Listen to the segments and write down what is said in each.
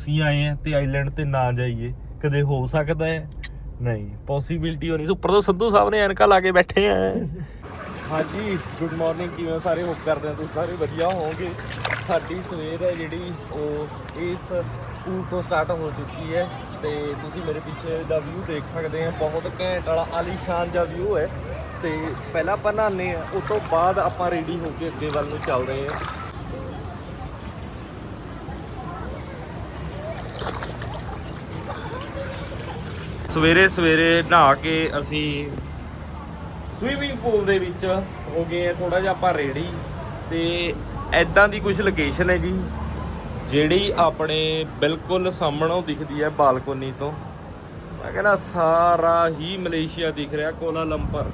ਅਸੀਂ ਆਏ ਆ ਤੇ ਆਈਲੈਂਡ ਤੇ ਨਾ ਜਾਈਏ, ਕਦੇ ਹੋ ਸਕਦਾ ਹੈ? ਨਹੀਂ ਪੋਸੀਬਿਲਟੀ ਹੋਣੀ ਨਹੀਂ ਉੱਪਰ ਤੋਂ ਸਿੱਧੂ ਸਾਹਿਬ ਨੇ ਐਨਕਾ ਲਾ ਕੇ ਬੈਠੇ ਆ। ਹਾਂਜੀ ਗੁੱਡ ਮਾਰਨਿੰਗ ਕਿਵੇਂ ਸਾਰੇ? ਹੋਪ ਕਰਦੇ ਹੋ ਤੁਸੀਂ ਸਾਰੇ ਵਧੀਆ ਹੋਵੋਗੇ। ਸਾਡੀ ਸਵੇਰ ਹੈ ਜਿਹੜੀ, ਉਹ ਇਸ ਪੂਲ ਤੋਂ ਸਟਾਰਟ ਹੋ ਚੁੱਕੀ ਹੈ ਤੇ ਤੁਸੀਂ ਮੇਰੇ ਪਿੱਛੇ ਦਾ ਵਿਊ ਦੇਖ ਸਕਦੇ ਆ ਬਹੁਤ ਘੈਂਟ ਵਾਲਾ ਆਲੀਸ਼ਾਨ ਜਿਹਾ ਵਿਊ ਹੈ। ਤੇ ਪਹਿਲਾਂ ਆਪਾਂ ਨਹਾਉਂਦੇ ਆ ਉਸ ਤੋਂ ਬਾਅਦ ਆਪਾਂ ਰੈਡੀ ਹੋ ਕੇ ਅੱਗੇ ਵੱਲ ਨੂੰ ਚੱਲ ਰਹੇ ਆ ਸਵੇਰੇ ਸਵੇਰੇ ਨਹਾ ਕੇ ਅਸੀਂ ਸਵੀਮਿੰਗ ਪੂਲ ਦੇ ਵਿੱਚ ਹੋ ਗਏ ਆ ਥੋੜਾ ਜਿਹਾ ਆਪਾਂ ਰੈਡੀ ਤੇ ਐਦਾਂ ਦੀ ਕੁਝ ਲੋਕੇਸ਼ਨ ਹੈ ਜੀ, ਜਿਹੜੀ ਆਪਣੇ ਬਿਲਕੁਲ ਸਾਹਮਣੋਂ ਦਿਖਦੀ ਹੈ ਬਾਲਕੋਨੀ ਤੋਂ। ਮੈਂ ਕਹਿੰਦਾ ਸਾਰਾ ਹੀ ਮਲੇਸ਼ੀਆ ਦਿਖ ਰਿਹਾ, ਕੋਲਾ ਲੰਪਰ।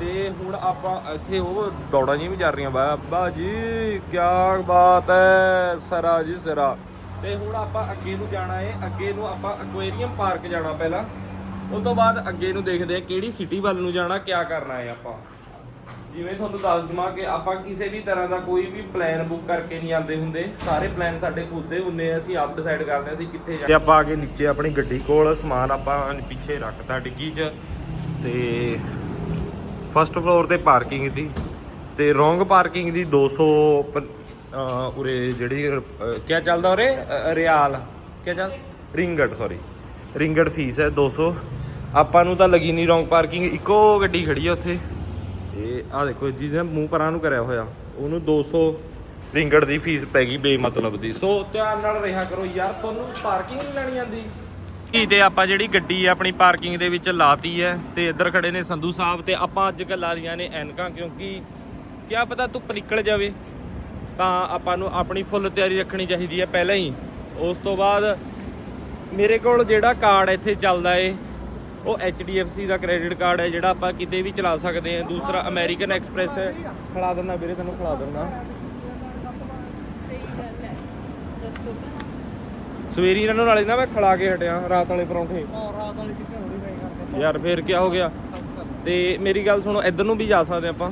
ਤੇ ਹੁਣ ਆਪਾਂ ਇੱਥੇ ਉਹ ਦੌੜਾਂ ਜੀ ਵੀ ਜਾ ਰਹੀਆਂ ਬਾਬਾ ਜੀ ਕੀ ਬਾਤ ਹੈ, ਸਰਾ ਜੀ ਸਰਾ। ਤੇ ਹੁਣ ਆਪਾਂ ਅੱਗੇ ਨੂੰ ਜਾਣਾ ਏ। ਅੱਗੇ ਨੂੰ ਆਪਾਂ ਐਕੁਆਰੀਅਮ ਪਾਰਕ ਜਾਣਾ ਪਹਿਲਾਂ। ਉਸ ਤੋਂ ਬਾਅਦ ਅੱਗੇ ਨੂੰ ਦੇਖਦੇ ਆ ਕਿਹੜੀ ਸਿਟੀ ਵੱਲ ਨੂੰ ਜਾਣਾ, ਕਿਆ ਕਰਨਾ ਹੈ ਆਪਾਂ। ਜਿਵੇਂ ਤੁਹਾਨੂੰ ਦੱਸ ਦਵਾਂ ਕਿ ਆਪਾਂ ਕਿਸੇ ਵੀ ਤਰ੍ਹਾਂ ਦਾ ਕੋਈ ਵੀ ਪਲਾਨ ਬੁੱਕ ਕਰਕੇ ਨਹੀਂ ਆਉਂਦੇ ਹੁੰਦੇ। ਸਾਰੇ ਪਲਾਨ ਸਾਡੇ ਖੁਦ ਦੇ ਹੁੰਦੇ ਆ। ਅਸੀਂ ਆਪ ਡਿਸਾਈਡ ਕਰਦੇ ਆ ਅਸੀਂ ਕਿੱਥੇ ਜਾਣਾ। ਤੇ ਆਪਾਂ ਆ ਕੇ ਨੀਚੇ ਆਪਣੀ ਗੱਡੀ ਕੋਲ ਸਮਾਨ ਆਪਾਂ ਪਿੱਛੇ ਰੱਖਤਾ ਡਿੱਗੀ 'ਚ। ਤੇ ਫਸਟ ਫਲੋਰ ਤੇ ਪਾਰਕਿੰਗ ਦੀ। ਤੇ ਰੋਂਗ ਪਾਰਕਿੰਗ ਦੀ 200 ਪ- ਅਹ ਉਰੇ ਜਿਹੜੀ ਕੀ ਚੱਲਦਾ ਉਰੇ? ਰਿਆਲ ਕੀ ਚੱਲ ਰਿੰਗਟ ਸੌਰੀ ਰਿੰਗਟ ਫੀਸ ਹੈ 200 ਆਪਾਂ ਨੂੰ ਤਾਂ ਲੱਗੀ ਨਹੀਂ ਰੋਂਗ ਪਾਰਕਿੰਗ। ਇੱਕੋ ਗੱਡੀ ਖੜੀ ਹੈ ਉੱਥੇ। ਇਹ ਆ ਦੇਖੋ, ਜਿਹਦੇ ਮੂੰਹ ਪਰਾਂ ਨੂੰ ਕਰਿਆ ਹੋਇਆ। ਉਹਨੂੰ 200 ਰਿੰਗਟ ਦੀ ਫੀਸ ਪੈ ਗਈ ਬੇਮਤਲਬ ਦੀ। ਸੋ ਧਿਆਨ ਨਾਲ ਰਿਹਾ ਕਰੋ ਯਾਰ, ਤੁਹਾਨੂੰ ਪਾਰਕਿੰਗ ਨਹੀਂ ਲੈਣੀ ਆਂਦੀ। ਕੀ ਤੇ ਆਪਾਂ ਜਿਹੜੀ ਗੱਡੀ ਆਪਣੀ ਪਾਰਕਿੰਗ ਦੇ ਵਿੱਚ ਲਾਤੀ ਹੈ। ਤੇ ਇੱਧਰ ਖੜੇ ਨੇ ਸੰਧੂ ਸਾਹਿਬ ਤੇ ਆਪਾਂ ਅੱਜ ਕੱਲ ਲਾ ਲੀਆਂ ਨੇ ਐਨਕਾਂ, ਕਿਉਂਕਿ ਕਿਆ ਪਤਾ ਧੁੱਪ ਨਿਕਲ ਜਾਵੇ। ਤਾਂ ਆਪਾਂ ਨੂੰ ਆਪਣੀ ਫੁੱਲ ਤਿਆਰੀ ਰੱਖਣੀ ਚਾਹੀਦੀ ਹੈ ਪਹਿਲਾਂ ਹੀ। ਉਸ ਤੋਂ ਬਾਅਦ ਮੇਰੇ ਕੋਲ ਜਿਹੜਾ ਕਾਰਡ ਇੱਥੇ ਚੱਲਦਾ ਏ, ਉਹ HDFC ਦਾ ਕ੍ਰੈਡਿਟ ਕਾਰਡ ਹੈ, ਜਿਹੜਾ ਆਪਾਂ ਕਿਤੇ ਵੀ ਚਲਾ ਸਕਦੇ ਹਾਂ। ਦੂਸਰਾ ਅਮਰੀਕਨ ਐਕਸਪ੍ਰੈਸ ਹੈ। ਖਿਲਾ ਦਿੰਦਾ ਵੀਰੇ, ਤੈਨੂੰ ਖਿਲਾ ਦਿੰਦਾ। ਸਹੀ ਸਵੇਰੀ ਇਹਨਾਂ ਨੂੰ ਨਾਲੇ ਨਾ ਮੈਂ ਖੜਾ ਕੇ ਹਟਿਆ, ਰਾਤ ਵਾਲੇ ਪਰੌਂਠੇ। ਰਾਤ ਵਾਲੀ ਚੀਜ਼ਾਂ ਥੋੜੀ ਯਾਰ, ਫੇਰ ਕੀ ਹੋ ਗਿਆ? ਤੇ ਮੇਰੀ ਗੱਲ ਸੁਣੋ, ਇੱਧਰ ਨੂੰ ਵੀ ਜਾ ਸਕਦੇ ਆਪਾਂ।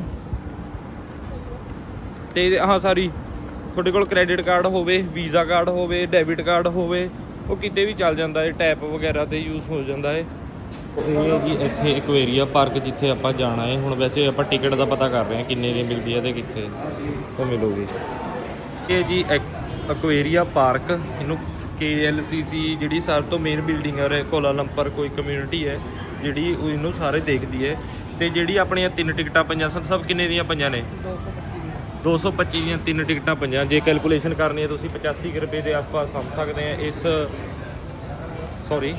ਤੇ ਹਾਂ ਸਾਰੀ ਤੁਹਾਡੇ ਕੋਲ ਕ੍ਰੈਡਿਟ ਕਾਰਡ ਹੋਵੇ ਵੀਜ਼ਾ ਕਾਰਡ ਹੋਵੇ ਡੈਬਿਟ ਕਾਰਡ ਹੋਵੇ ਉਹ ਕਿਤੇ ਵੀ ਚੱਲ ਜਾਂਦਾ ਹੈ ਟੈਪ ਵਗੈਰਾ ਤੇ ਯੂਜ਼ ਹੋ ਜਾਂਦਾ ਹੈ ਇਹ ਜੀ ਇੱਥੇ ਐਕੁਏਰੀਆ ਪਾਰਕ ਜਿੱਥੇ ਆਪਾਂ ਜਾਣਾ ਹੈ ਹੁਣ ਵੈਸੇ ਆਪਾਂ ਟਿਕਟ ਦਾ ਪਤਾ ਕਰ ਰਹੇ ਹਾਂ ਕਿੰਨੇ ਦੀ ਮਿਲਦੀ ਹੈ ਤੇ ਕਿੱਥੇ ਤੋਂ ਮਿਲੂਗੀ। ਇਹ ਜੀ ਐਕੁਏਰੀਆ ਪਾਰਕ ਇਹਨੂੰ KLCC ਜਿਹੜੀ ਸਭ ਤੋਂ ਮੇਨ ਬਿਲਡਿੰਗ ਹੈ ਕੋਲਾਲੰਪਰ ਕੋਈ ਕਮਿਊਨਿਟੀ ਹੈ ਜਿਹੜੀ ਉਹ ਇਹਨੂੰ ਸਾਰੇ ਦੇਖਦੀ ਹੈ। ਤੇ ਜਿਹੜੀ ਆਪਣੀਆਂ ਤਿੰਨ ਟਿਕਟਾਂ ਪਈਆਂ ਸਨ ਸਭ ਕਿੰਨੇ ਦੀਆਂ ਪਈਆਂ ਨੇ? 225 ਦੀਆਂ ਤਿੰਨ ਟਿਕਟਾਂ ਪਈਆਂ। ਜੇ ਕੈਲਕੂਲੇਸ਼ਨ ਕਰਨੀ ਹੈ, ਤੁਸੀਂ 85 ਕੁ ਰੁਪਏ ਦੇ ਆਸ-ਪਾਸ ਸਮਝ ਸਕਦੇ ਆ। ਇਸ ਸੌਰੀ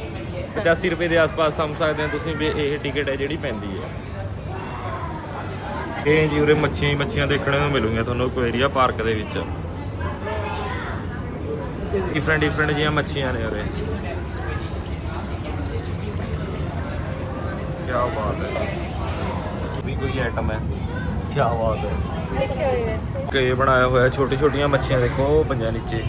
85 ਰੁਪਏ ਦੇ ਆਸ-ਪਾਸ ਸਮਝ ਸਕਦੇ ਆ। ਤੁਸੀਂ ਵੀ ਇਹ ਟਿਕਟ ਹੈ ਜਿਹੜੀ ਪੈਂਦੀ ਹੈ। ਇਹ ਜੀ ਉਰੇ ਮੱਛੀਆਂ ਹੀ ਮੱਛੀਆਂ ਦੇਖਣ ਨੂੰ ਮਿਲੂਗੀਆਂ ਤੁਹਾਨੂੰ ਕੁਏਰੀਆ ਪਾਰਕ ਦੇ ਵਿੱਚ। ਡਿਫਰੈਂਟ ਡਿਫਰੈਂਟ ਜੀਆਂ ਮੱਛੀਆਂ ਨੇ ਉਰੇ। ਕੀ ਬਾਤ ਹੈ। ਵੀ ਕੋਈ ਆਈਟਮ ਹੈ। ਕੀ ਬਾਤ ਹੈ। ਲਿਖਿਆ ਬਣਾਇਆ ਹੋਇਆ ਛੋਟੀ ਛੋਟੀਆਂ ਮੱਛੀਆਂ ਦੇਖੋ ਪੰਜਾਂ ਨੀਚੇ।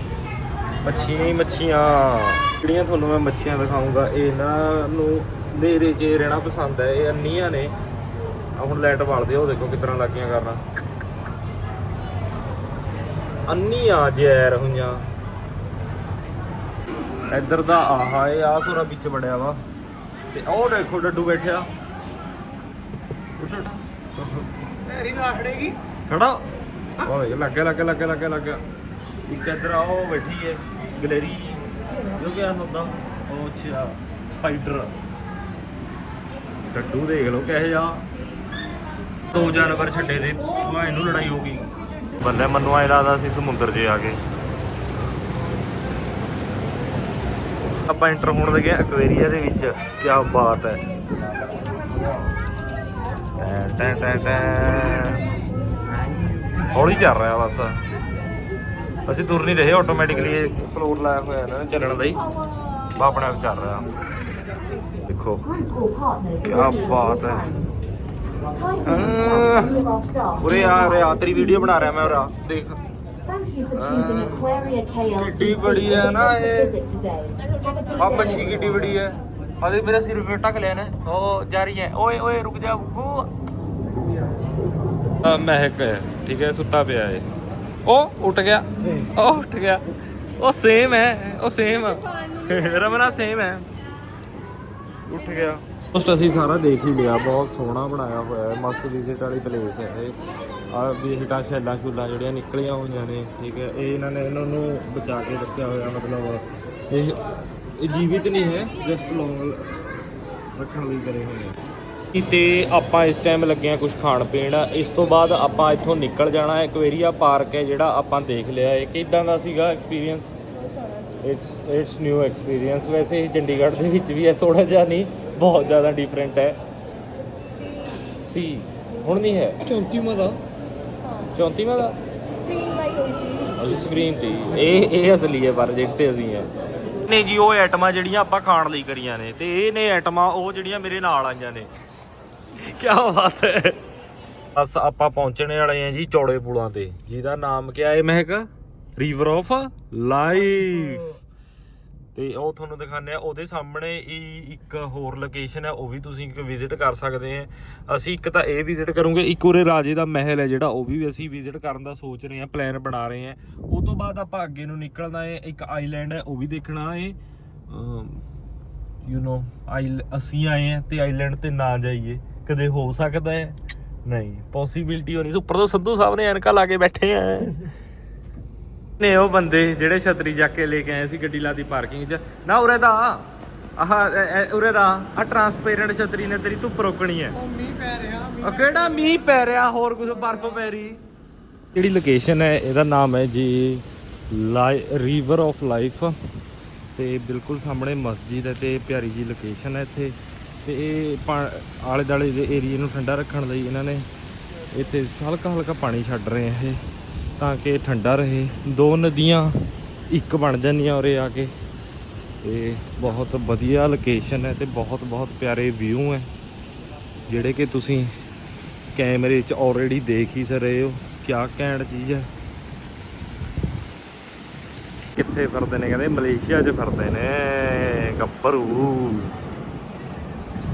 ਮੱਛੀਆਂ ਮੱਛੀਆਂ। ਜਿਹੜੀਆਂ ਤੁਹਾਨੂੰ ਮੈਂ ਮੱਛੀਆਂ ਦਿਖਾਉਂਗਾ ਇਹਨਾਂ ਨੂੰ ਨੇਰੇ 'ਚ ਰਹਿਣਾ ਪਸੰਦ ਹੈ। ਇਹ ਅੰਨੀਆਂ ਨੇ। ਆ ਹੁਣ ਲਾਈਟ ਬਾਲਦੇ ਉਹ ਦੇਖੋ ਕਿਸ ਲੱਗੀਆਂ ਕਰਨਾ ਅੰਨੀਆਂ ਜ਼ਹਿਰ ਹੋਈਆਂ। ਇੱਧਰ ਦਾ ਆਹਾ, ਇਹ ਆ ਸੋਰਾ ਵਿੱਚ ਵੜਿਆ ਵਾ। ਤੇ ਉਹ ਦੇਖੋ, ਡੱਡੂ ਬੈਠਿਆ। ਉੱਠ ਉੱਠ। ਢੇਰੀ ਨਾ ਖੜੇਗੀ ਖੜਾ। ਓਏ ਲੱਗੇ ਲੱਗੇ ਲੱਗੇ ਲੱਗੇ ਲੱਗੇ ਇੱਕ ਇੱਧਰ ਆ ਉਹ ਬੈਠੀ ਹੈ ਗਲੇਰੀ। ਜੋ ਕਿਆ ਹੁੰਦਾ ਉਹ ਅੱਛਾ ਸਪਾਈਡਰ। ਡੱਡੂ ਦੇਖ ਲਓ ਕਿਹੋ ਜਿਹਾ। ਦੋ ਜਾਨਵਰ ਛੱਡੇ ਦੇ। ਉਹ ਇਹਨੂੰ ਲੜਾਈ ਹੋ ਗਈ। ਬੰਦੇ ਮੈਨੂੰ ਐ ਲੱਗਦਾ ਸੀ ਸਮੁੰਦਰ 'ਚ ਆ ਗਏ। ਆਪਾਂ ਇੰਟਰ ਹੋਣ ਲੱਗੇ ਐਕਵੇਰੀਆ ਦੇ ਵਿੱਚ। ਕੀ ਬਾਤ ਹੈ। ਟੈਂ ਟੈਂ ਟੈਂ ਹੌਲੀ ਚੱਲ ਰਿਹਾ ਬਸ। ਅਸੀਂ ਤੁਰ ਨਹੀਂ ਰਹੇ ਆਟੋਮੈਟਿਕਲੀ ਇਹ ਫਲੋਰ ਲਾਇਆ ਹੋਇਆ ਇਹਨਾਂ ਨੇ ਚੱਲਣ ਲਈ। ਬਾ ਆਪਣੇ ਆਪ ਚੱਲ ਰਿਹਾ। ਦੇਖੋ ਕੀ ਬਾਤ ਹੈ। ਉਰੇ ਆ ਉਰੇ ਆ ਵੀਡੀਓ ਬਣਾ ਰਿਹਾ ਮੈਂ ਉਰਾ ਦੇਖ। ਕਿੱਡੀ ਬੜੀ ਹੈ ਨਾ ਇਹ। ਆ ਬੱਚੀ ਕਿੱਡੀ ਬੜੀ ਹੈ। ਸਿਰ ਵੀ ਟਕ ਲਿਆ ਨੇ। ਉਹ ਜਾ ਰਹੀ ਹੈ। ਓਏ ਓਏ ਰੁਕ ਜਾ ਗੁੱਗੂ ਮਹਿਕ ਹੈ ਠੀਕ ਹੈ ਸੁੱਤਾ ਪਿਆ ਹੈ ਉਹ ਉੱਠ ਗਿਆ। ਉਹ ਉੱਠ ਗਿਆ। ਉਹ ਸੇਮ ਹੈ। ਉਹ ਸੇਮ ਰਮਨਾ ਸੇਮ ਹੈ। ਉੱਠ ਗਿਆ। ਉਸ ਅਸੀਂ ਸਾਰਾ ਦੇਖ ਹੀ ਲਿਆ। ਬਹੁਤ ਸੋਹਣਾ ਬਣਾਇਆ ਹੋਇਆ ਹੈ। ਮਸਤ ਵਿਜ਼ਿਟ ਵਾਲੀ ਪਲੇਸ ਹੈ ਇਹ। ਆ ਵਿਜ਼ਿਟਾਂ ਸ਼ੈਲਾਂ ਸ਼ੂਲਾਂ ਜਿਹੜੀਆਂ ਨਿਕਲੀਆਂ ਹੋਈਆਂ ਨੇ। ਠੀਕ ਹੈ। ਇਹ ਇਹਨਾਂ ਨੇ ਇਹਨਾਂ ਨੂੰ ਬਚਾ ਕੇ ਰੱਖਿਆ ਹੋਇਆ ਮਤਲਬ ਇਹ ਇਹ ਜੀਵਿਤ ਨਹੀਂ ਹੈ ਜਸਟ ਲੌਂਗ ਰੱਖਣ ਲਈ ਕਰੇ ਹੋਏ ਆ। ਤੇ ਆਪਾਂ ਇਸ ਟਾਈਮ ਲੱਗੇ ਆ ਕੁਝ ਖਾਣ ਪੀਣ। ਇਸ ਤੋਂ ਬਾਅਦ ਆਪਾਂ ਇੱਥੋਂ ਨਿਕਲ ਜਾਣਾ ਹੈ। ਕੁਵੇਰੀਆ ਪਾਰਕ ਹੈ ਜਿਹੜਾ ਆਪਾਂ ਦੇਖ ਲਿਆ ਹੈ। ਕਿਦਾਂ ਦਾ ਸੀਗਾ experience it's it's new experience ਵੈਸੇ ਇਹ ਚੰਡੀਗੜ੍ਹ ਦੇ ਵਿੱਚ ਵੀ ਹੈ ਥੋੜਾ ਜਿਹਾ ਨਹੀਂ ਬਹੁਤ ਜ਼ਿਆਦਾ ਡਿਫਰੈਂਟ ਹੈ। ਸੀ ਹੁਣ ਨਹੀਂ ਹੈ? 34ਵਾਂ ਦਾ। 34ਵਾਂ ਦਾ? ਸਕਰੀਨ ਲਾਈ ਹੋਈ ਸੀ। ਸਕਰੀਨ ਤੇ। ਹੀ। ਇਹ ਇਹ ਅਸਲੀ ਹੈ ਪਰ ਜਿੱਤੇ ਅਸੀਂ ਹੈ। ਨੇ ਜੀ, ਉਹ ਆਈਟਮਾਂ ਜਿਹੜੀਆਂ ਆਪਾਂ ਖਾਣ ਲਈ ਕਰੀਆਂ ਨੇ ਤੇ ਇਹ ਨੇ ਆਈਟਮਾਂ ਉਹ ਜਿਹੜੀਆਂ ਮੇਰੇ ਨਾਲ ਆਈਆਂ ਨੇ। ਕੀ ਬਾਤ ਹੈ। ਬਸ ਆਪਾਂ ਪਹੁੰਚਣੇ ਵਾਲੇ ਆ ਜੀ ਚੌੜੇ ਪੁਲਾਂ ਤੇ। ਜਿਹਦਾ ਨਾਮ ਕੀ ਹੈ ਮਹਿਕ? ਰਿਵਰ ਆਫ ਲਾਈਫ ਤੇ ਉਹ ਤੁਹਾਨੂੰ ਦਿਖਾਉਂਦੇ ਆ, ਉਹਦੇ ਸਾਹਮਣੇ ਹੀ ਇੱਕ ਹੋਰ ਲੋਕੇਸ਼ਨ ਹੈ ਉਹ ਵੀ ਤੁਸੀਂ ਇੱਕ ਵਿਜ਼ਿਟ ਕਰ ਸਕਦੇ ਆ। ਅਸੀਂ ਇੱਕ ਤਾਂ ਇਹ ਵਿਜ਼ਿਟ ਕਰੂੰਗੇ, ਇੱਕ ਉਰੇ ਰਾਜੇ ਦਾ ਮਹਿਲ ਹੈ ਜਿਹੜਾ, ਉਹ ਵੀ ਅਸੀਂ ਵਿਜ਼ਿਟ ਕਰਨ ਦਾ ਸੋਚ ਰਹੇ ਆ ਪਲਾਨ ਬਣਾ ਰਹੇ ਆ। ਉਹ ਤੋਂ ਬਾਅਦ ਆਪਾਂ ਅੱਗੇ ਨੂੰ ਨਿਕਲਣਾ ਹੈ ਇੱਕ ਆਈਲੈਂਡ ਹੈ ਉਹ ਵੀ ਦੇਖਣਾ ਹੈ ਯੂ نو ਆਈ ਅਸੀਂ ਆਏ ਆ ਤੇ ਆਈਲੈਂਡ ਤੇ ਨਾ ਜਾਈਏ, ਕਦੇ ਹੋ ਸਕਦਾ ਹੈ ਨਹੀਂ ਪੋਸੀਬਿਲਟੀ ਹੋਣੀ ਉੱਪਰ ਤੋਂ ਸੰਧੂ ਸਾਹਿਬ ਨੇ ਐਨਕਾ ਲਾ ਕੇ ਬੈਠੇ ਆ। ਨੇ ਉਹ ਬੰਦੇ ਜਿਹੜੇ ਛਤਰੀ ਚੱਕ ਕੇ ਲੈ ਕੇ ਆਏ ਸੀ ਗੱਡੀ ਲਾਦੀ ਪਾਰਕਿੰਗ 'ਚ। ਨਾ ਉਰੇ ਦਾ ਆਹ ਉਰੇ ਦਾ ਆ। ਟਰਾਂਸਪੇਰੈਂਟ ਛਤਰੀ ਨੇ ਤੇਰੀ ਧੁੱਪ ਰੋਕਣੀ ਹੈ ਉਹ ਮੀਂਹ ਪੈ ਰਿਹਾ ਮੀਂਹ ਆ ਕਿਹੜਾ ਮੀਂਹ ਪੈ ਰਿਹਾ? ਹੋਰ ਕੁਝ ਬਰਫ਼ ਪੈ ਰਹੀ। ਜਿਹੜੀ ਲੋਕੇਸ਼ਨ ਹੈ ਇਹਦਾ ਨਾਮ ਹੈ ਜੀ ਰਿਵਰ ਆਫ ਲਾਈਫ ਤੇ ਬਿਲਕੁਲ ਸਾਹਮਣੇ ਮਸਜਿਦ ਹੈ ਤੇ ਪਿਆਰੀ ਜੀ ਲੋਕੇਸ਼ਨ ਹੈ ਇੱਥੇ। ਤੇ ਇਹ ਪਾ- ਆਲੇ ਦਾਲੇ ਦੇ ਏਰੀਏ ਨੂੰ ਠੰਡਾ ਰੱਖਣ ਲਈ ਇਹਨਾਂ ਨੇ ਇੱਥੇ ਹਲਕਾ ਹਲਕਾ ਪਾਣੀ ਛੱਡ ਰਹੇ ਆ ਇਹ। ਤਾਂ ਕਿ ਠੰਡਾ ਰਹੇ। ਦੋ ਨਦੀਆਂ, ਇੱਕ ਬਣ ਜਾਂਦੀਆਂ ਉਰੇ ਆ ਕੇ। ਤੇ ਬਹੁਤ ਵਧੀਆ ਲੋਕੇਸ਼ਨ ਹੈ ਤੇ ਬਹੁਤ ਬਹੁਤ ਪਿਆਰੇ ਵਿਊ ਹੈ। ਜਿਹੜੇ ਕਿ ਤੁਸੀਂ ਕੈਮਰੇ 'ਚ ਆਲਰੇਡੀ ਦੇਖ ਹੀ ਰਹੇ ਹੋ। ਕਿਆ ਘੈਂਟ ਚੀਜ਼ ਹੈ। ਕਿੱਥੇ ਫਿਰਦੇ ਨੇ ਕਹਿੰਦੇ? ਮਲੇਸ਼ੀਆ 'ਚ ਫਿਰਦੇ ਨੇ। ਗੱਭਰੂ।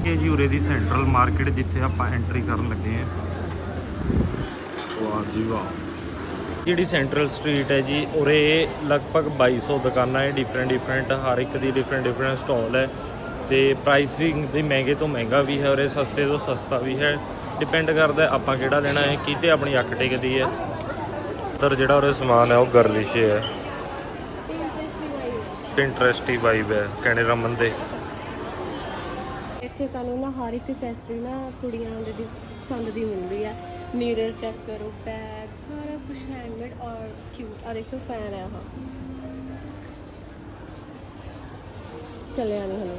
ਇਹ ਜੀ ਉਰੇ ਦੀ ਸੈਂਟਰਲ ਮਾਰਕੀਟ ਜਿੱਥੇ ਆਪਾਂ ਐਂਟਰੀ ਕਰਨ ਲੱਗੇ ਆ ਵਾਹ ਜੀ ਵਾਹ। ਜਿਹੜੀ ਸੈਂਟਰਲ ਸਟਰੀਟ ਹੈ ਜੀ, ਉਰੇ ਲਗਭਗ 2200 ਦੁਕਾਨਾਂ ਹੈ ਡਿਫਰੈਂਟ ਡਿਫਰੈਂਟ ਹਰ ਇੱਕ ਦੀ ਡਿਫਰੈਂਟ ਡਿਫਰੈਂਟ ਸਟਾਲ ਹੈ। ਤੇ ਪ੍ਰਾਈਸਿੰਗ ਦੇ ਮਹਿੰਗੇ ਤੋਂ ਮਹਿੰਗਾ ਵੀ ਹੈ, ਉਰੇ ਸਸਤੇ ਤੋਂ ਸਸਤਾ ਵੀ ਹੈ। ਡਿਪੈਂਡ ਕਰਦਾ ਆਪਾਂ ਕਿਹੜਾ ਲੈਣਾ ਹੈ ਕਿਤੇ ਆਪਣੀ ਅੱਖ ਟਿਕਦੀ ਹੈ। ਪਰ ਜਿਹੜਾ ਉਰੇ ਸਮਾਨ ਹੈ, ਉਹ ਗਰਲਿਸ਼ ਹੈ। ਪਿੰਟਰਸਟੀ ਵਾਈਬ ਹੈ ਕਹਿਣੇ ਰਮਨ ਦੇ। ਇੱਥੇ ਸਾਨੂੰ ਨਾ ਹਰ ਇੱਕ ਐਕਸੈਸਰੀ ਨਾ ਕੁੜੀਆਂ ਦੇ ਪਸੰਦ ਦੀ ਮਿਲ ਰਹੀ ਮਿਰਰ ਚੈੱਕ ਕਰੋ ਬੈਗ ਸਾਰਾ ਕੁਝ ਹੈਂਡਮੇਡ ਔਰ ਕਿਊਟ ਔਰ ਇੱਕ ਫੈਨ ਹੈ ਆਹ। ਚੱਲਿਆ ਨਹੀਂ ਹਲੇ।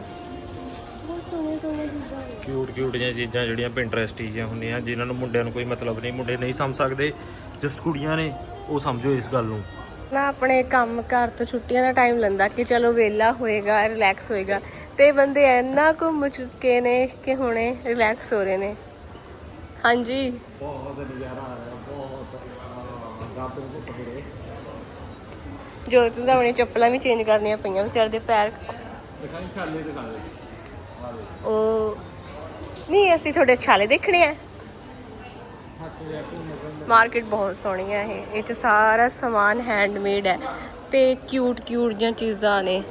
ਬਹੁਤ ਸੋਹਣੇ ਸੋਹਣੇ ਚੀਜ਼ਾਂ ਨੇ। ਕਿਊਟ ਕਿਊਟ ਜਿਹੀਆਂ ਚੀਜ਼ਾਂ ਜਿਹੜੀਆਂ ਪਿੰਟਰਸਟੀ ਜਿਹੀਆਂ ਹੁੰਦੀਆਂ। ਜਿਨ੍ਹਾਂ ਨੂੰ ਮੁੰਡਿਆਂ ਨੂੰ ਕੋਈ ਮਤਲਬ ਨਹੀਂ ਮੁੰਡੇ ਨਹੀਂ ਸਮਝ ਸਕਦੇ। ਜਸਟ ਕੁੜੀਆਂ ਨੇ ਉਹ ਸਮਝੋ ਇਸ ਗੱਲ ਨੂੰ। ਨਾ ਆਪਣੇ ਕੰਮ ਘਰ ਤੋਂ ਛੁੱਟੀਆਂ ਦਾ ਟਾਈਮ ਲੈਂਦਾ ਕਿ ਚਲੋ ਵਿਹਲਾ ਹੋਏਗਾ ਰਿਲੈਕਸ ਹੋਏਗਾ। ਤੇ ਬੰਦੇ ਇੰਨਾ ਘੁੰਮ ਚੁੱਕੇ ਨੇ ਕਿ ਹੁਣੇ ਰਿਲੈਕਸ ਹੋ ਰਹੇ ਨੇ। ਹਾਂਜੀ। ਬਹੁਤ ਨਜ਼ਾਰਾ ਆ ਗਾਬੇ ਨੂੰ ਪਕੜੇ ਜੋ ਤੂੰ ਤਾਂ ਆਪਣੀ ਚੱਪਲਾਂ ਵੀ ਚੇਂਜ ਕਰਨੀਆਂ ਪਈਆਂ ਵਿਚਾਰੇ ਦੇ ਪੈਰ। ਦਿਖਾਈ ਛਾਲੇ ਦਿਖਾ ਦੇ। ਉਹ ਨਹੀਂ ਅਸੀਂ ਤੁਹਾਡੇ ਛਾਲੇ ਦੇਖਣੇ ਆ। ਮਾਰਕੀਟ ਬਹੁਤ ਸੋਹਣੀ ਹੈ ਇਹ। ਇਹ ਚ ਸਾਰਾ ਸਮਾਨ ਹੈਂਡਮੇਡ ਹੈ ਤੇ ਕਿਊਟ ਕਿਊਟ ਜਿਹੀਆਂ ਚੀਜ਼ਾਂ ਨੇ।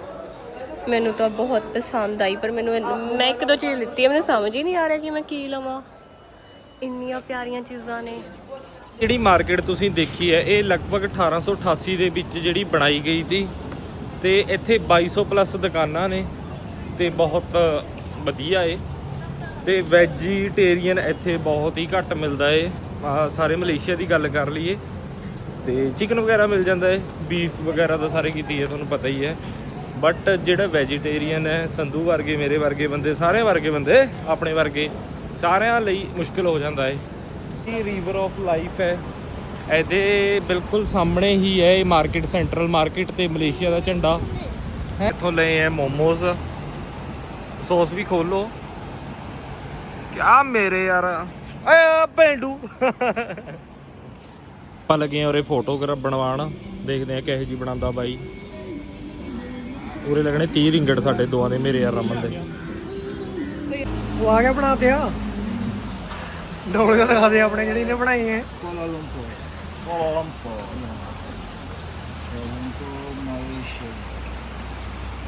ਮੈਨੂੰ ਤਾਂ ਬਹੁਤ ਪਸੰਦ ਆਈ ਪਰ ਮੈਨੂੰ ਮੈਂ ਇੱਕ ਦੋ ਚੀਜ਼ ਲਿੱਤੀ ਹੈ ਮੈਨੂੰ ਸਮਝ ਹੀ ਨਹੀਂ ਆ ਰਿਹਾ ਕਿ ਮੈਂ ਕੀ ਲਵਾਂ। ਇੰਨੀਆਂ ਪਿਆਰੀਆਂ ਚੀਜ਼ਾਂ ਨੇ। ਜਿਹੜੀ ਮਾਰਕੀਟ ਤੁਸੀਂ ਦੇਖੀ ਹੈ, ਇਹ ਲਗਭਗ 1888 ਦੇ ਵਿੱਚ ਜਿਹੜੀ ਬਣਾਈ ਗਈ ਸੀ ਤੇ ਇੱਥੇ 2200 ਪਲੱਸ ਦੁਕਾਨਾਂ ਨੇ ਤੇ ਬਹੁਤ ਵਧੀਆ ਏ। ਤੇ ਵੈਜੀਟੇਰੀਅਨ ਇੱਥੇ ਬਹੁਤ ਹੀ ਘੱਟ ਮਿਲਦਾ ਏ। ਆਹ ਸਾਰੇ ਮਲੇਸ਼ੀਆ ਦੀ ਗੱਲ ਕਰ ਲਈਏ ਤੇ ਚਿਕਨ ਵਗੈਰਾ ਮਿਲ ਜਾਂਦਾ ਏ, ਬੀਫ ਵਗੈਰਾ ਤਾਂ ਸਾਰੇ ਕੀਤੀ ਹੈ ਤੁਹਾਨੂੰ ਪਤਾ ਹੀ ਹੈ ਬਟ ਜਿਹੜਾ ਵੈਜੀਟੇਰੀਅਨ ਹੈ, ਸੰਧੂ ਵਰਗੇ, ਮੇਰੇ ਵਰਗੇ ਬੰਦੇ ਸਾਰੇ ਵਰਗੇ ਬੰਦੇ, ਆਪਣੇ ਵਰਗੇ, ਸਾਰਿਆਂ ਲਈ ਮੁਸ਼ਕਿਲ ਹੋ ਜਾਂਦਾ ਏ। ਇਹ ਰਿਵਰ ਆਫ ਲਾਈਫ ਹੈ। ਇਹਦੇ ਬਿਲਕੁਲ ਸਾਹਮਣੇ ਹੀ ਹੈ ਇਹ ਮਾਰਕੀਟ ਸੈਂਟਰਲ ਮਾਰਕੀਟ ਤੇ ਮਲੇਸ਼ੀਆ ਦਾ ਝੰਡਾ। ਇੱਥੋਂ ਲਏ ਹੈ ਮੋਮੋਜ਼। ਸੌਸ ਵੀ ਖੋਲੋ ਕਿਆ ਮੇਰੇ ਯਾਰ। ਓਏ ਆ ਆਪਾਂ ਲੱਗੇ ਆ ਉਰੇ ਫੋਟੋਗ੍ਰਾਫ ਬਣਵਾਉਣ। ਦੇਖਦੇ ਆ ਕਿਹੋ ਜੀ ਬਣਾਉਂਦਾ ਬਾਈ। ਉਰੇ ਲੱਗਣੇ 30 ਰਿੰਗਟ ਸਾਡੇ ਦੋਆਂ ਦੇ, ਮੇਰੇ ਯਾਰ ਰਮਨ ਦੇ। ਉਹ ਆ ਕੇ ਬਣਾਤੇ ਆ ਡੋਲੇ ਲਗਾ ਦੇ ਆਪਣੇ ਜਿਹੜੀ ਇਹਨੇ ਬਣਾਈ ਹੈ sure.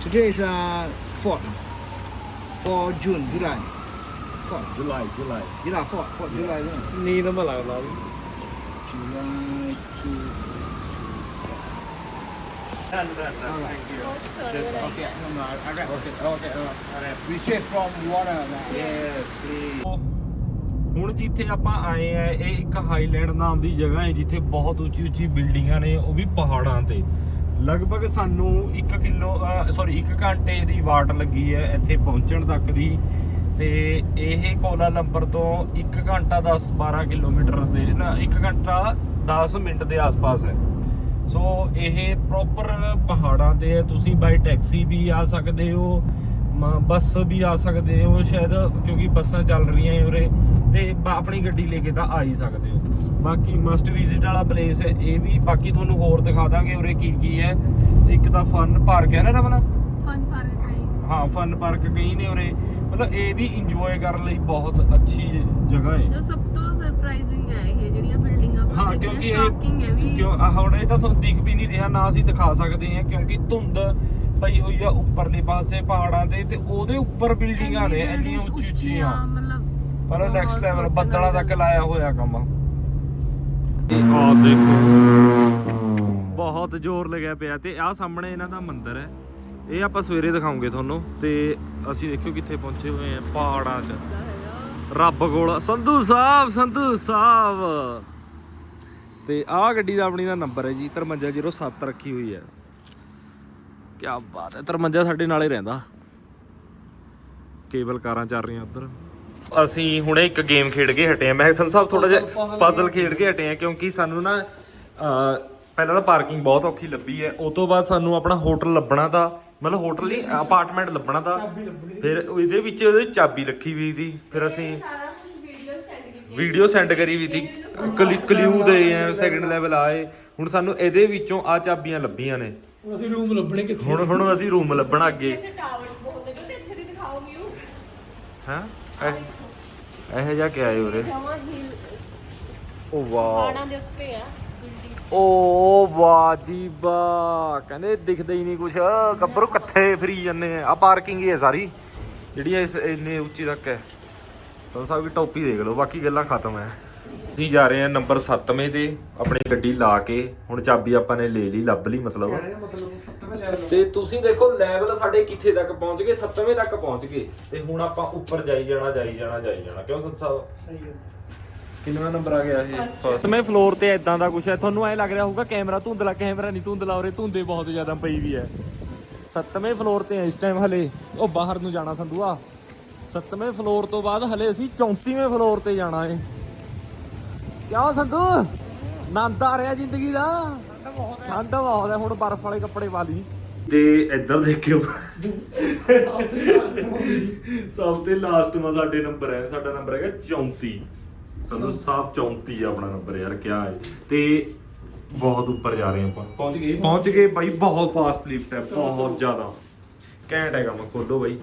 Today is uh, 4th. 4 June, July. 4th. July July July, 4th, 4th July. isn't it? ਨੀਂਦ ਮੈਂ ਲੱਗਦਾ ਵੀ July to. Okay, no, no, I got okay, okay, uh, we straight from water. Now. Yes, please. ਹੁਣ ਜਿੱਥੇ ਆਪਾਂ ਆਏ ਆ, ਇਹ ਇੱਕ ਹਾਈਲੈਂਡ ਨਾਮ ਦੀ ਜਗ੍ਹਾ ਹੈ, ਜਿੱਥੇ ਬਹੁਤ ਉੱਚੀ ਉੱਚੀ ਬਿਲਡਿੰਗਾਂ ਨੇ, ਉਹ ਵੀ ਪਹਾੜਾਂ ਤੇ। ਲਗਭਗ ਸਾਨੂੰ 1 ਕਿਲੋ ਸੌਰੀ 1 ਘੰਟੇ ਦੀ ਵਾਟ ਲੱਗੀ ਹੈ ਇੱਥੇ ਪਹੁੰਚਣ ਤੱਕ ਦੀ। ਤੇ ਇਹ ਕੋਲਾ ਲੰਬਰ ਤੋਂ 1 ਘੰਟਾ 10 12 ਕਿਲੋਮੀਟਰ ਦੇ, ਨਾ 1 ਘੰਟਾ 10 ਮਿੰਟ ਦੇ ਆਸ-ਪਾਸ ਹੈ। ਸੋ ਇਹ ਪ੍ਰੋਪਰ ਪਹਾੜਾਂ ਤੇ ਹੈ। ਤੁਸੀਂ ਬਾਈ ਟੈਕਸੀ ਵੀ ਆ ਸਕਦੇ ਹੋ। ਬੱਸ ਵੀ ਆ ਸਕਦੇ ਹੋ ਸ਼ਾਇਦ ਕਿਉਂਕਿ ਬੱਸਾਂ ਚੱਲ ਰਹੀਆਂ ਹੈ ਉਰੇ ਤੇ ਆਪਣੀ ਗੱਡੀ ਲੈ ਕੇ ਤਾਂ ਆ ਹੀ ਸਕਦੇ ਹੋ। ਬਾਕੀ ਮਸਟ ਵਿਜ਼ਿਟ ਵਾਲਾ ਪਲੇਸ ਹੈ ਇਹ ਵੀ ਬਾਕੀ ਤੁਹਾਨੂੰ ਹੋਰ ਦਿਖਾ ਦਾਂਗੇ ਉਰੇ ਕੀ ਕੀ ਹੈ। ਇੱਕ ਤਾਂ ਫਨ ਪਾਰਕ ਹੈ ਨਾ ਰਮਨ? ਫਨ ਪਾਰਕ ਕਈ ਹਾਂ ਫਨ ਪਾਰਕ ਕਈ ਨੇ ਉਰੇ। ਮਤਲਬ ਇਹ ਵੀ ਇੰਜੋਏ ਕਰਨ ਲਈ ਬਹੁਤ ਅੱਛੀ ਜਗ੍ਹਾ ਹੈ ਜੋ ਸਭ ਤੋਂ ਸਰਪ੍ਰਾਈਜ਼ਿੰਗ ਹੈ ਇਹ ਜਿਹੜੀਆਂ ਬਿਲਡਿੰਗਾਂ ਹਾਂ ਕਿਉਂਕਿ ਸ਼ੌਕਿੰਗ ਹੈ ਇਹ ਵੀ। ਕਿਉਂ ਹੁਣ ਇਹ ਤਾਂ ਤੁਹਾਨੂੰ ਦਿਖ ਵੀ ਨਹੀਂ ਰਿਹਾ ਨਾ ਅਸੀਂ ਦਿਖਾ ਸਕਦੇ ਹਾਂ ਕਿਉਂਕਿ ਧੁੰਦ ਪਈ ਹੋਈ ਆ ਉੱਪਰਲੇ ਪਾਸੇ ਪਹਾੜਾਂ ਤੇ ਤੇ ਉਹਦੇ ਉੱਪਰ ਬਿਲਡਿੰਗਾਂ ਨੇ ਇੰਨੀ ਇੰਨੀਆਂ ਉੱਚੀ ਉੱਚੀਆਂ ਮਤਲਬ ਪਰ ਨੈਕਸਟ ਲੈਵਲ ਬੱਦਲਾਂ ਤੱਕ ਲਾਇਆ ਹੋਇਆ ਕੰਮ। ਇਹ ਆ ਦੇਖੋ। ਬਹੁਤ ਜ਼ੋਰ ਲੱਗਿਆ ਪਿਆ ਤੇ ਆਹ ਸਾਹਮਣੇ ਇਹਨਾਂ ਦਾ ਮੰਦਿਰ ਹੈ। ਇਹ ਆਪਾਂ ਸਵੇਰੇ ਦਿਖਾਉਂਗੇ ਤੁਹਾਨੂੰ ਤੇ ਅਸੀਂ ਦੇਖਿਓ ਕਿੱਥੇ ਪਹੁੰਚੇ ਹੋਏ ਆ ਪਹਾੜਾਂ 'ਚ। ਰੱਬ ਕੋਲ ਸੰਧੂ ਸਾਹਿਬ ਸੰਧੂ ਸਾਹਿਬ। ਤੇ ਆਹ ਗੱਡੀ ਦਾ ਆਪਣੀ ਦਾ ਨੰਬਰ ਹੈ ਜੀ 5307 ਰੱਖੀ ਹੋਈ ਹੈ। ਕੀ ਬਾਤ ਹੈ। 53 ਸਾਡੇ ਨਾਲੇ ਰਹਿੰਦਾ। ਕੇਬਲ ਕਾਰਾਂ ਚੱਲ ਰਹੀਆਂ ਉੱਧਰ। ਅਸੀਂ ਹੁਣੇ ਇੱਕ ਗੇਮ ਖੇਡ ਕੇ ਹਟੇ ਆ ਮੈਂ ਸੰਧੂ ਸਾਹਿਬ ਥੋੜਾ ਜਿਹਾ ਪਜ਼ਲ ਖੇਡ ਕੇ ਹਟੇ ਆ ਕਿਉਂਕਿ ਸਾਨੂੰ ਨਾ ਪਹਿਲਾਂ ਤਾਂ ਪਾਰਕਿੰਗ ਬਹੁਤ ਔਖੀ ਲੱਭੀ ਹੈ। ਉਸ ਤੋਂ ਬਾਅਦ ਸਾਨੂੰ ਆਪਣਾ ਹੋਟਲ ਲੱਭਣਾ ਤਾਂ ਮਤਲਬ ਹੋਟਲ ਨਹੀਂ ਅਪਾਰਟਮੈਂਟ ਲੱਭਣਾ ਤਾਂ। ਫਿਰ ਇਹਦੇ ਵਿੱਚ ਉਹਦੇ ਚਾਬੀ ਰੱਖੀ ਹੋਈ ਸੀ। ਫਿਰ ਅਸੀਂ ਸਾਰਾ ਕੁਝ ਵੀਡੀਓ ਸੈਂਡ ਕੀਤੀ ਵੀਡੀਓ ਸੈਂਡ ਕਰੀ ਵੀ ਸੀ। ਕਲਿਊ ਦੇ ਆ ਸੈਕੰਡ ਲੈਵਲ ਆਏ। ਹੁਣ ਸਾਨੂੰ ਇਹਦੇ ਵਿੱਚੋਂ ਆ ਚਾਬੀਆਂ ਲੱਭੀਆਂ ਨੇ। ਅਸੀਂ ਰੂਮ ਲੱਭਣੇ ਕਿੱਥੇ ਹੁਣ ਹੁਣ ਅਸੀਂ ਰੂਮ ਲੱਭਣਾ ਅੱਗੇ। ਇੱਥੇ ਟਾਵਰਸ ਬਹੁਤ ਨੇ ਤੇ ਇੱਥੇ ਦੀ ਦਿਖਾਓ ਵਿਊ ਹਾਂ? ਇਹ ਜਿਹਾ ਕਿਹਾ ਹੈ ਉਰੇ? ਜਮਾ ਹਿਲ ਓ ਵਾਓ ਪਹਾੜਾਂ ਦੇ ਉੱਤੇ ਆ ਬਿਲਡਿੰਗਸ ਓ ਵਾਹ ਜੀ ਵਾਹ। ਕਹਿੰਦੇ ਦਿਖਦਾ ਹੀ ਨਹੀਂ ਕੁਛ। ਗੱਭਰੂ ਕਿੱਥੇ ਫਰੀ ਜਾਂਦੇ ਆ। ਆ ਪਾਰਕਿੰਗ ਹੀ ਹੈ ਸਾਰੀ। ਜਿਹੜੀ ਇਸ ਇੰਨੇ ਉੱਚੀ ਤੱਕ ਹੈ। ਸੰਤ ਸਾਹਿਬ ਦੀ ਟੋਪੀ ਦੇਖ ਲਓ ਬਾਕੀ ਗੱਲਾਂ ਖਤਮ ਹੈ। ਅਸੀਂ ਜਾ ਰਹੇ ਹਾਂ ਨੰਬਰ 7ਵੇਂ ਤੇ ਆਪਣੀ ਗੱਡੀ ਲਾ ਕੇ ਹੁਣ ਚਾਬੀ ਆਪਾਂ ਨੇ ਲੈ ਲਈ ਲੱਭ ਲਈ ਮਤਲਬ। ਤੇ ਤੁਸੀਂ ਦੇਖੋ ਲੈਵਲ ਸਾਡੇ ਕਿੱਥੇ ਤੱਕ ਪਹੁੰਚ ਗਏ? 7ਵੇਂ ਤੱਕ ਪਹੁੰਚ ਗਏ। ਤੇ ਹੁਣ ਆਪਾਂ ਉੱਪਰ ਜਾਈ ਜਾਣਾ ਜਾਈ ਜਾਣਾ ਜਾਈ ਜਾਣਾ। ਕਿਉਂ ਸੰਤ ਸਾਹਿਬ? ਕਿੰਨਾ ਨੰਬਰ ਆ ਗਿਆ ਇਹ? ਫਸਟਵੇਂ ਫਲੋਰ ਤੇ ਇਦਾਂ ਦਾ ਕੁਛ ਹੈ ਤੁਹਾਨੂੰ ਐ ਲੱਗ ਰਿਹਾ ਹੋਊਗਾ ਕੈਮਰਾ ਧੁੰਦਲਾ ਕੈਮਰਾ ਨਹੀਂ ਧੁੰਦਲਾ ਉਰੇ ਧੁੰਦੇ ਬਹੁਤ ਜ਼ਿਆਦਾ ਪਈ ਵੀ ਹੈ। ਸੱਤਵੇਂ ਫਲੋਰ ਤੇ ਆ ਇਸ ਟਾਈਮ ਹਲੇ। ਉਹ ਬਾਹਰ ਨੂੰ ਜਾਣਾ ਸੰਧੂਆ। ਸੱਤਵੇਂ ਫਲੋਰ ਤੋਂ ਬਾਅਦ ਹਲੇ ਅਸੀਂ 34ਵੇਂ ਫਲੋਰ ਤੇ ਜਾਣਾ ਏ ਕਿਉਂ ਸੰਧੂ? ਆਨੰਦ ਆ ਰਿਹਾ ਜ਼ਿੰਦਗੀ ਦਾ। ਠੰਡ ਬਹੁਤ ਹੈ ਹੁਣ ਬਰਫ਼ ਵਾਲੇ ਕੱਪੜੇ ਪਾ ਲਈ। ਤੇ ਇੱਧਰ ਦੇਖਿਓ। ਸਭ ਤੋਂ ਲਾਸਟ ਮਾ ਸਾਡੇ ਨੰਬਰ ਹੈ ਸਾਡਾ ਨੰਬਰ ਹੈਗਾ 34 ਸੰਧੂ ਸਾਹਿਬ 34 ਆ ਆਪਣਾ ਨੰਬਰ ਯਾਰ ਕਿਆ ਹੈ। ਤੇ ਬਹੁਤ ਉੱਪਰ ਜਾ ਰਹੇ ਆਪਾਂ। ਪਹੁੰਚ ਗਏ? ਪਹੁੰਚ ਗਏ ਬਾਈ ਬਹੁਤ ਫਾਸਟ ਲਿਫਟ ਹੈ ਬਹੁਤ ਜ਼ਿਆਦਾ। ਘੈਂਟ ਹੈਗਾ ਮੈਂ ਖੋਲੋ ਬਾਈ।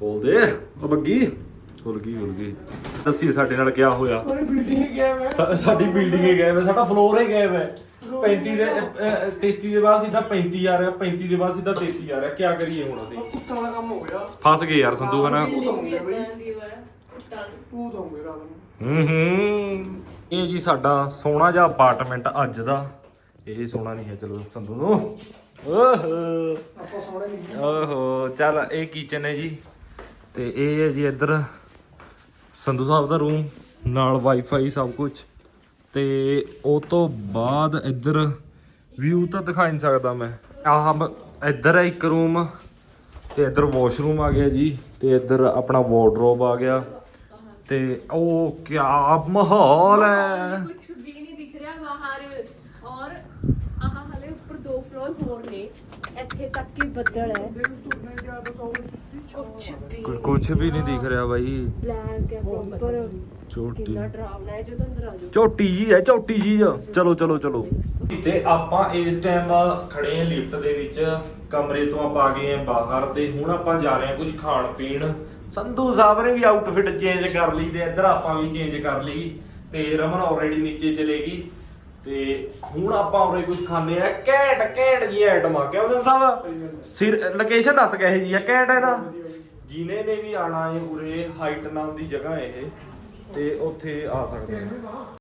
ਖੋਲ ਦੇ ਉਹ ਬੱਗੀ। ਖੁੱਲ ਗਈ ਖੁੱਲ ਗਈ ਦੱਸੀ ਸਾਡੇ ਨਾਲ ਕਿਆ ਹੋਇਆ। ਉਹਨੇ ਬਿਲਡਿੰਗ ਹੀ ਗਿਆ ਮੈਂ ਸਾ- ਸਾਡੀ ਬਿਲਡਿੰਗ ਹੀ ਗਾਇਬ ਹੈ ਸਾਡਾ ਫਲੋਰ ਹੀ ਗਾਇਬ ਹੈ। 35 ਦੇ ਅਹ, ਅਹ, 33 ਦੇ ਬਾਅਦ ਸਿੱਧਾ 35 ਆ ਰਿਹਾ 35 ਦੇ ਬਾਅਦ ਸਿੱਧਾ 33 ਆ ਰਿਹਾ। ਕੀ ਕਰੀਏ ਹੁਣ ਅਸੀਂ? ਕੁੱਤਾਂ ਵਾਲਾ ਕੰਮ ਹੋ ਗਿਆ। ਫਸ ਗਏ ਯਾਰ ਸੰਧੂ ਹਨਾ। ਤੂੰ ਰਾਤ ਨੂੰ। ਹੂੰ ਹੂੰ। ਇਹ ਜੀ ਸਾਡਾ ਸੋਹਣਾ ਜਿਹਾ ਅਪਾਰਟਮੈਂਟ ਅੱਜ ਦਾ। ਇਹ ਸੋਹਣਾ ਨਹੀਂ ਹੈ ਚਲੋ ਸੰਧੂ ਨੂੰ। ਓਹੋ। ਆਪਾਂ ਸੋਹਣੇ ਨਹੀਂ। ਓਹੋ ਚੱਲ ਇਹ ਕਿਚਨ ਹੈ ਜੀ। ਤੇ ਇਹ ਹੈ ਜੀ ਇੱਧਰ। ਸੰਧੂ ਸਾਹਿਬ ਦਾ ਰੂਮ ਨਾਲ ਵਾਈਫਾਈ ਸਭ ਕੁਝ ਤੇ ਉਹ ਤੋਂ ਬਾਅਦ ਇੱਧਰ ਵਿਊ ਤਾਂ ਦਿਖਾ ਨਹੀਂ ਸਕਦਾ ਮੈਂ। ਆਹ ਇੱਧਰ ਹੈ ਇੱਕ ਰੂਮ ਤੇ ਇੱਧਰ ਵਾਸ਼ਰੂਮ ਆ ਗਿਆ ਜੀ, ਤੇ ਇੱਧਰ ਆਪਣਾ ਵਾਰਡਰੋਬ ਆ ਗਿਆ। ਤੇ ਉਹ ਕੀ ਮਾਹੌਲ ਹੈ। ਕੁਝ ਵੀ ਨਹੀਂ ਦਿਖ ਰਿਹਾ ਬਾਹਰ। ਔਰ ਆਹ ਹਲੇ ਉੱਪਰ ਦੋ ਫਲੋਰ ਹੋਰ ਨੇ। ਇੱਥੇ ਤੱਕ ਹੀ ਬੱਦਲ ਹੈ। ਕੁਛ ਵੀ ਕੁਝ ਵੀ ਨਹੀਂ ਦਿਖ ਰਿਹਾ ਬਾਈ। ਬਲੈਕ ਹੈ ਪ੍ਰੋਪਰ ਛੋਟੀ ਕਿੰਨਾ ਡਰਾਵਨਾ ਹੈ ਜਦੋਂ ਅੰਦਰ ਆ ਜਾਓ। ਝੋਟੀ ਜੀ ਹੈ ਝੋਟੀ ਜੀ ਆ। ਚਲੋ ਚਲੋ ਚਲੋ। ਤੇ ਆਪਾਂ ਇਸ ਟਾਈਮ ਖੜੇ ਆ ਲਿਫਟ ਦੇ ਵਿੱਚ ਕਮਰੇ ਤੋਂ ਆਪਾਂ ਆ ਗਏ ਆ ਬਾਹਰ ਤੇ ਹੁਣ ਆਪਾਂ ਜਾ ਰਹੇ ਆ ਕੁਝ ਖਾਣ ਪੀਣ। ਸੰਧੂ ਸਾਹਿਬ ਨੇ ਵੀ ਆਊਟਫਿਟ ਚੇਂਜ ਕਰ ਲਈ ਤੇ ਇੱਧਰ ਆਪਾਂ ਵੀ ਚੇਂਜ ਕਰ ਲਈ ਤੇ ਰਮਨ ਆਲਰੇਡੀ ਨੀਚੇ ਚਲੇ ਗਈ। ਤੇ ਹੁਣ ਆਪਾਂ ਉਰੇ ਕੁਝ ਖਾਣੇ ਆ। ਘੈਂਟ ਘੈਂਟ ਜੀ ਆਈਟਮ ਆ। ਕਿਉਂ ਸਾਹਿਬ? ਸਿਰ ਲੋਕੇਸ਼ਨ ਦੱਸ ਗਏ ਜੀ ਆ? ਘੈਂਟ ਇਹਦਾ? ਜਿਨੇ ਨੇ ਵੀ ਆਣਾ ਹੈ ਉਰੇ ਹਾਈਟ ਨਾਮ ਦੀ ਜਗ੍ਹਾ ਇਹ। ਤੇ ਉੱਥੇ ਆ ਸਕਦੇ ਆ।